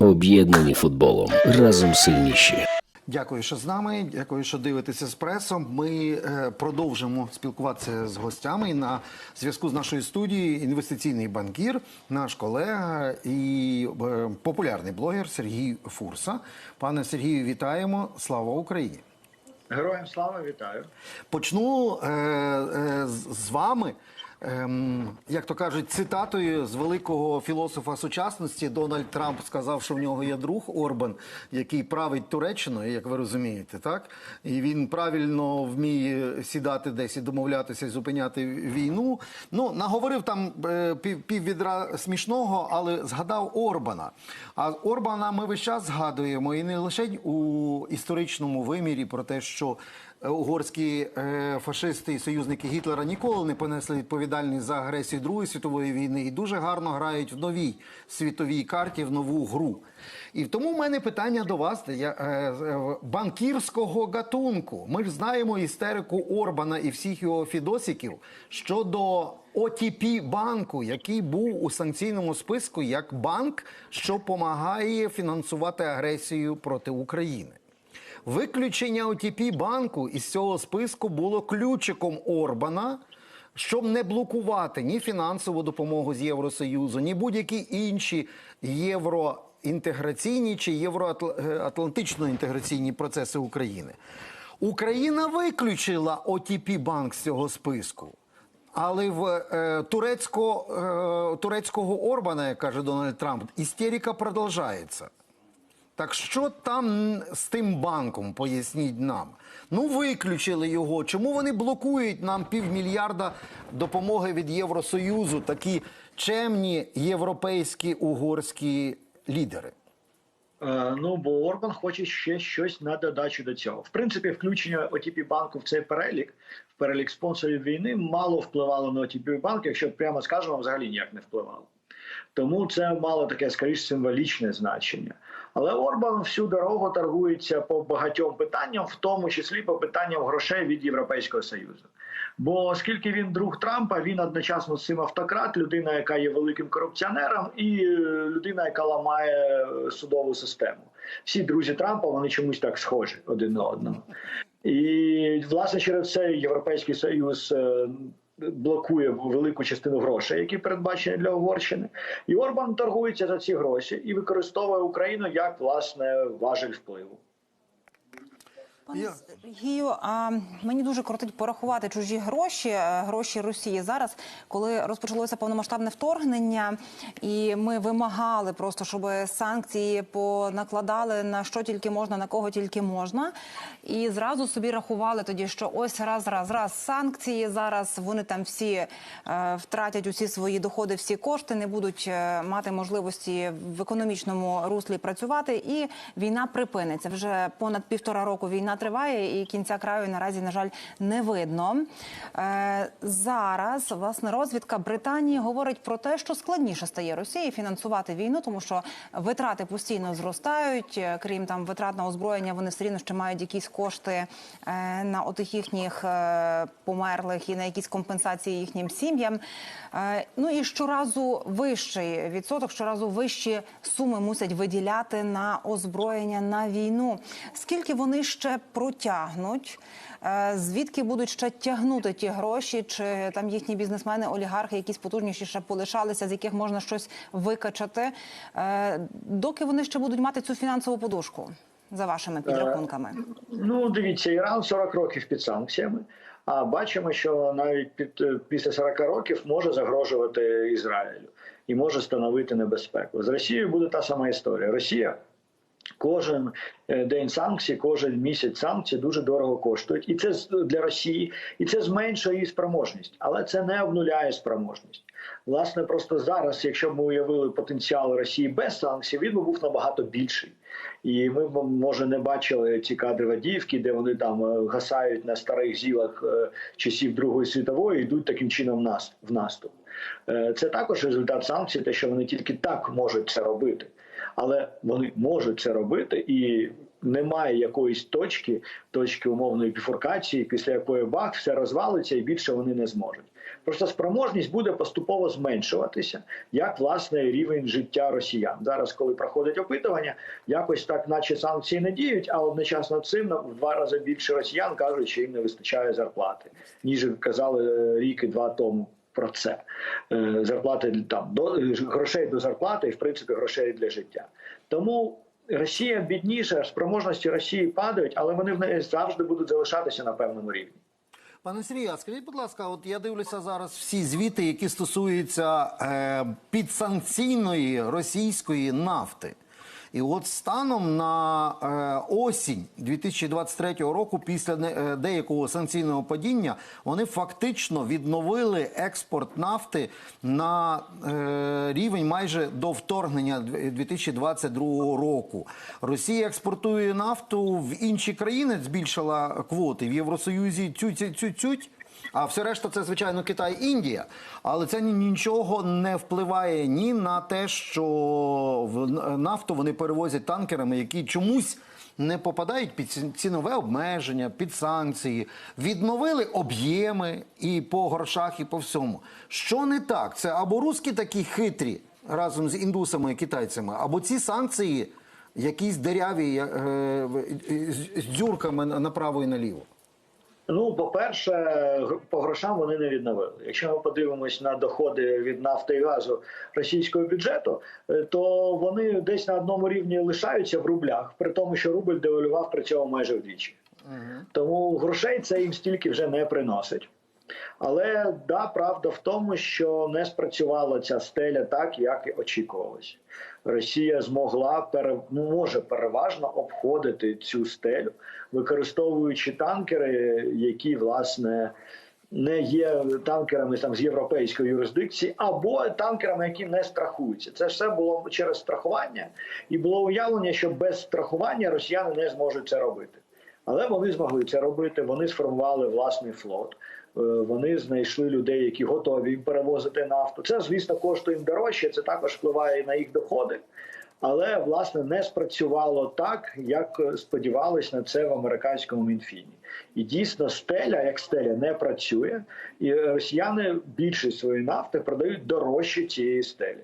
Об'єднані футболом. Разом сильніші. Дякую, що з нами. Дякую, що дивитеся еспресо. Ми е, продовжимо спілкуватися з гостями І на зв'язку з нашою студією. Інвестиційний банкір, наш колега і е, популярний блогер Сергій Фурса. Пане Сергію, вітаємо! Слава Україні! Героям слава вітаю. Почну е, е, з- з вами. Ем, як то кажуть, цитатою з великого філософа сучасності Дональд Трамп сказав, що в нього є друг Орбан, який править Туреччиною, як ви розумієте, так? І він правильно вміє сідати десь і домовлятися і зупиняти війну. Ну, наговорив там е, пів, піввідра смішного, але згадав Орбана. А Орбана ми весь час згадуємо і не лише у історичному вимірі про те, що угорські е, фашисти і союзники Гітлера ніколи не понесли відповідальність за агресію Другої світової війни і дуже гарно грають в новій світовій карті в нову гру. І тому в мене питання до вас е, е, банкірського гатунку. Ми ж знаємо істерику Орбана і всіх його фідосиків щодо ОТП банку, який був у санкційному списку як банк, що допомагає фінансувати агресію проти України. Виключення ОТП банку із цього списку було ключиком Орбана, щоб не блокувати ні фінансову допомогу з Євросоюзу, ні будь-які інші євроінтеграційні чи євроатлантично інтеграційні процеси України. Україна виключила ОТП банк з цього списку. Але в е, турецько, е, турецького Орбана, як каже Дональд Трамп, істерика продовжується. Так що там з тим банком, поясніть нам. Ну, виключили його. Чому вони блокують нам півмільярда допомоги від Євросоюзу, такі чемні європейські угорські лідери? Е, ну бо Орбан хоче ще щось на додачу до цього. В принципі, включення ОТП банку в цей перелік, в перелік спонсорів війни, мало впливало на ОТП банк, якщо прямо скажемо, взагалі ніяк не впливало. Тому це мало таке скоріш символічне значення. Але Орбан всю дорогу торгується по багатьом питанням, в тому числі по питанням грошей від Європейського союзу. Бо оскільки він друг Трампа, він одночасно з цим автократ, людина, яка є великим корупціонером, і е, людина, яка ламає судову систему. Всі друзі Трампа вони чомусь так схожі один на одного. І власне через це Європейський Союз е, блокує велику частину грошей, які передбачені для Угорщини. І Орбан торгується за ці гроші і використовує Україну як власне важель впливу. Пане Я- Сергію, а мені дуже крутить порахувати чужі гроші, е, гроші Росії зараз, коли розпочалося повномасштабне вторгнення, і ми вимагали просто, щоб санкції понакладали на що тільки можна, на кого тільки можна, і зразу собі рахували тоді, що ось раз, раз, раз санкції. Зараз вони там всі е, втратять усі свої доходи, всі кошти, не будуть е, мати можливості в економічному руслі працювати, і війна припиниться. Вже понад півтора року війна триває, і кінця краю наразі, на жаль, не видно. Е, зараз власне розвідка Британії говорить про те, що складніше стає Росії фінансувати війну, тому що витрати постійно зростають. Е, Крім там витрат на озброєння, вони все рівно ще мають якісь кошти е, на отих їхніх померлих і на якісь компенсації їхнім сім'ям. Ну і щоразу вищий відсоток, щоразу вищі суми мусять виділяти на озброєння на війну. Скільки вони ще протягнуть? Е, Звідки будуть ще тягнути ті гроші? Чи там їхні бізнесмени, олігархи, якісь потужніші ще полишалися, з яких можна щось викачати, Е, доки вони ще будуть мати цю фінансову подушку за вашими підрахунками? Ну, дивіться, Іран 40 років під санкціями. А бачимо, що навіть під е, після 40 років може загрожувати Ізраїлю і може становити небезпеку. З Росією буде та сама історія. Росія кожен е, день санкцій, кожен місяць санкцій дуже дорого коштують, і це для Росії, і це зменшує її спроможність, але це не обнуляє спроможність. Власне, просто зараз, якщо б ми уявили потенціал Росії без санкцій, він би був набагато більший. І ми може не бачили ці кадри Вадіївки, де вони там е, гасають на старих зілах е, часів Другої світової, і йдуть таким чином в нас в наступ. Це також результат санкцій, те, що вони тільки так можуть це робити, але вони можуть це робити і. немає якоїсь точки, точки умовної біфуркації, після якої бах, все розвалиться і більше вони не зможуть. Просто спроможність буде поступово зменшуватися, як власне рівень життя росіян. Зараз, коли проходить опитування, якось так, наче санкції не діють, а одночасно цим в два рази більше росіян кажуть, що їм не вистачає зарплати, ніж казали е, рік і два тому. Про це Е, зарплати там до грошей до зарплати, і в принципі грошей для життя. Тому Росія бідніша, спроможності Росії падають, але вони в неї завжди будуть залишатися на певному рівні. Пане Сергію, а скажіть, будь ласка, от я дивлюся зараз всі звіти, які стосуються е, підсанкційної російської нафти. І от станом на е, осінь 2023 року, після е, деякого санкційного падіння, вони фактично відновили експорт нафти на е, рівень майже до вторгнення дв- 2022 року. Росія експортує нафту в інші країни, збільшила квоти в Євросоюзі цють-цють-цють. А все решта це звичайно Китай, Індія. Але це нічого не впливає ні на те, що в нафту вони перевозять танкерами, які чомусь не попадають під ці- цінове обмеження, під санкції, відновили об'єми і по грошах, і по всьому. Що не так? Це або русські такі хитрі разом з індусами і китайцями, або ці санкції якісь деряві е, з- з дзюрками направо і наліво. Ну, по-перше, по грошам вони не відновили. Якщо ми подивимось на доходи від нафти і газу російського бюджету, е, то вони десь на одному рівні лишаються в рублях, при тому, що рубль девалював при цьому майже вдвічі. Тому грошей це їм стільки вже не приносить. Але да, правда в тому, що не спрацювала ця стеля так, як і очікувалось. Росія змогла пере, ну, може переважно обходити цю стелю, використовуючи танкери, які власне не є танкерами там з європейської юрисдикції, або танкерами, які не страхуються. Це все було через страхування, і було уявлення, що без страхування росіяни не зможуть це робити. Але вони змогли це робити. Вони сформували власний флот. Е, Вони знайшли людей, які готові перевозити нафту. Це, звісно, коштує їм дорожче. Це також впливає на їх доходи. Але власне не спрацювало так, як сподівались на це в американському мінфіні. І дійсно, стеля як стеля не працює, і росіяни більшість своєї нафти продають дорожче цієї стелі.